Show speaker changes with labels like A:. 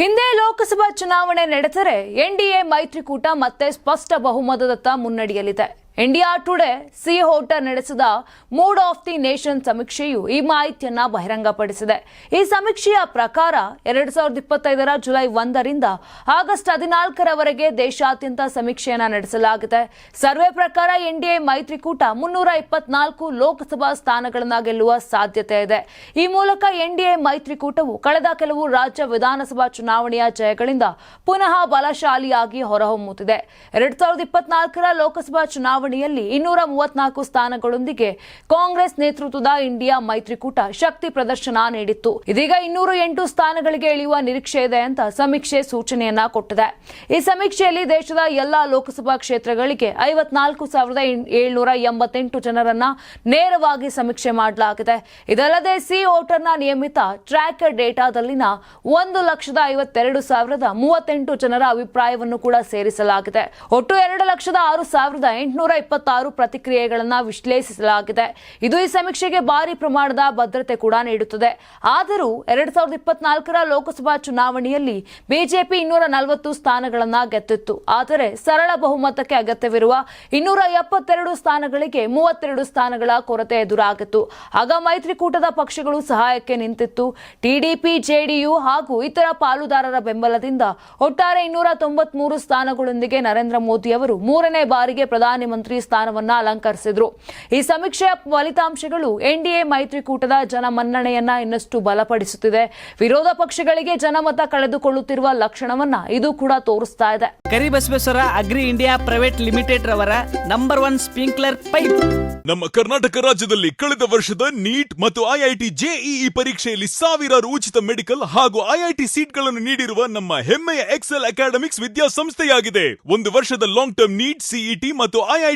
A: ಹಿಂದೆ ಲೋಕಸಭಾ ಚುನಾವಣೆ ನಡೆದರೆ ಎನ್ಡಿಎ ಮೈತ್ರಿಕೂಟ ಮತ್ತೆ ಸ್ಪಷ್ಟ ಬಹುಮತದತ್ತ ಮುನ್ನಡೆಯಲಿದೆ. ಇಂಡಿಯಾ ಟುಡೇ ಸಿ ಹೋಟರ್ ನಡೆಸಿದ ಮೂಡ್ ಆಫ್ ದಿ ನೇಷನ್ ಸಮೀಕ್ಷೆಯು ಈ ಮಾಹಿತಿಯನ್ನ ಬಹಿರಂಗಪಡಿಸಿದೆ. ಈ ಸಮೀಕ್ಷೆಯ ಪ್ರಕಾರ ಎರಡ್ ಸಾವಿರದ ಇಪ್ಪತ್ತೈದರ ಜುಲೈ ಒಂದರಿಂದ ಆಗಸ್ಟ್ ಹದಿನಾಲ್ಕರವರೆಗೆ ದೇಶಾದ್ಯಂತ ಸಮೀಕ್ಷೆಯನ್ನ ನಡೆಸಲಾಗಿದೆ. ಸರ್ವೆ ಪ್ರಕಾರ ಎನ್ಡಿಎ ಮೈತ್ರಿಕೂಟ ಮುನ್ನೂರ ಇಪ್ಪತ್ನಾಲ್ಕು ಲೋಕಸಭಾ ಸ್ಥಾನಗಳನ್ನ ಗೆಲ್ಲುವ ಸಾಧ್ಯತೆ ಇದೆ. ಈ ಮೂಲಕ ಎನ್ಡಿಎ ಮೈತ್ರಿಕೂಟವು ಕಳೆದ ಕೆಲವು ರಾಜ್ಯ ವಿಧಾನಸಭಾ ಚುನಾವಣೆಯ ಜಯಗಳಿಂದ ಪುನಃ ಬಲಶಾಲಿಯಾಗಿ ಹೊರಹೊಮ್ಮುತ್ತಿದೆ. ಎರಡ್ ಸಾವಿರದ ಇಪ್ಪತ್ನಾಲ್ಕರ ಲೋಕಸಭಾ ಚುನಾವಣೆಯಲ್ಲಿ ಇನ್ನೂರ ಮೂವತ್ನಾಲ್ಕು ಸ್ಥಾನಗಳೊಂದಿಗೆ ಕಾಂಗ್ರೆಸ್ ನೇತೃತ್ವದ ಇಂಡಿಯಾ ಮೈತ್ರಿಕೂಟ ಶಕ್ತಿ ಪ್ರದರ್ಶನ ನೀಡಿತ್ತು. ಇದೀಗ ಇನ್ನೂರ ಎಂಟು ಸ್ಥಾನಗಳಿಗೆ ಇಳಿಯುವ ನಿರೀಕ್ಷೆ ಇದೆ ಅಂತ ಸಮೀಕ್ಷೆ ಸೂಚನೆಯನ್ನ ಕೊಟ್ಟಿದೆ. ಈ ಸಮೀಕ್ಷೆಯಲ್ಲಿ ದೇಶದ ಎಲ್ಲಾ ಲೋಕಸಭಾ ಕ್ಷೇತ್ರಗಳಿಗೆ ಐವತ್ನಾಲ್ಕು ಸಾವಿರದ ಏಳ್ನೂರ ಎಂಬತ್ತೆಂಟು ಜನರನ್ನ ನೇರವಾಗಿ ಸಮೀಕ್ಷೆ ಮಾಡಲಾಗಿದೆ. ಇದಲ್ಲದೆ ಸಿ ವೋಟರ್ನ ನಿಯಮಿತ ಟ್ರ್ಯಾಕರ್ ಡೇಟಾದಲ್ಲಿನ ಒಂದು ಲಕ್ಷದ ಐವತ್ತೆರಡು ಸಾವಿರದ ಮೂವತ್ತೆಂಟು ಜನರ ಅಭಿಪ್ರಾಯವನ್ನು ಕೂಡ ಸೇರಿಸಲಾಗಿದೆ. ಒಟ್ಟು ಎರಡು ಲಕ್ಷದ ಆರು ಸಾವಿರದ ಎಂಟುನೂರ ಇಪ್ಪತ್ತಾರು ಪ್ರತಿಕ್ರಿಯೆಗಳನ್ನ ವಿಶ್ಲೇಷಿಸಲಾಗಿದೆ. ಇದು ಈ ಸಮೀಕ್ಷೆಗೆ ಭಾರಿ ಪ್ರಮಾಣದ ಭದ್ರತೆ ಕೂಡ ನೀಡುತ್ತದೆ. ಆದರೂ ಎರಡ್ ಸಾವಿರದ ಇಪ್ಪತ್ನಾಲ್ಕರ ಲೋಕಸಭಾ ಚುನಾವಣೆಯಲ್ಲಿ ಬಿಜೆಪಿ ಇನ್ನೂರ ನಲವತ್ತು ಸ್ಥಾನಗಳನ್ನ ಗೆದ್ದಿತ್ತು. ಆದರೆ ಸರಳ ಬಹುಮತಕ್ಕೆ ಅಗತ್ಯವಿರುವ ಇನ್ನೂರ ಎಪ್ಪತ್ತೆರಡು ಸ್ಥಾನಗಳಿಗೆ ಮೂವತ್ತೆರಡು ಸ್ಥಾನಗಳ ಕೊರತೆ ಎದುರಾಗಿತ್ತು. ಆಗ ಮೈತ್ರಿಕೂಟದ ಪಕ್ಷಗಳು ಸಹಾಯಕ್ಕೆ ನಿಂತಿತ್ತು. ಟಿಡಿಪಿ ಜೆಡಿಯು ಹಾಗೂ ಇತರ ಪಾಲುದಾರರ ಬೆಂಬಲದಿಂದ ಒಟ್ಟಾರೆ ಇನ್ನೂರ ತೊಂಬತ್ಮೂರು ಸ್ಥಾನಗಳೊಂದಿಗೆ ನರೇಂದ್ರ ಮೋದಿ ಅವರು ಮೂರನೇ ಬಾರಿಗೆ ಪ್ರಧಾನಿ ಮಂತ್ರಿ ಸ್ಥಾನವನ್ನ ಅಲಂಕರಿಸಿದ್ರು. ಈ ಸಮೀಕ್ಷೆಯ ಫಲಿತಾಂಶಗಳು ಎನ್ಡಿಎ ಮೈತ್ರಿಕೂಟದ ಜನಮನ್ನಣೆಯನ್ನ ಇನ್ನಷ್ಟು ಬಲಪಡಿಸುತ್ತಿದೆ. ವಿರೋಧ ಪಕ್ಷಗಳಿಗೆ ಜನಮತ ಕಳೆದುಕೊಳ್ಳುತ್ತಿರುವ ಲಕ್ಷಣವನ್ನ ಇದು ಕೂಡ ತೋರಿಸ್ತಾ ಇದೆ.
B: Karibasaveshwara agri India private limited ರವರ ನಂಬರ್ ಒನ್ ಸ್ಪ್ರಿಂಕ್ಲರ್ ಪೈಪ್.
C: ನಮ್ಮ ಕರ್ನಾಟಕ ರಾಜ್ಯದಲ್ಲಿ ಕಳೆದ ವರ್ಷದ ನೀಟ್ ಮತ್ತು ಐಐಟಿ ಜೆಇಇ ಪರೀಕ್ಷೆಯಲ್ಲಿ ಸಾವಿರಾರು ಉಚಿತ ಮೆಡಿಕಲ್ ಹಾಗೂ ಐಐಟಿ ಸೀಟ್ಗಳನ್ನು ನೀಡಿರುವ ನಮ್ಮ ಹೆಮ್ಮೆಯ ಎಕ್ಸೆಲ್ ಅಕಾಡೆಮಿಕ್ಸ್ ವಿದ್ಯಾಸಂಸ್ಥೆಯಾಗಿದೆ. ಒಂದು ವರ್ಷದ ಲಾಂಗ್ ಟರ್ಮ್ ನೀಟ್ ಸಿಇಟಿ ಮತ್ತು ಐಐಟಿ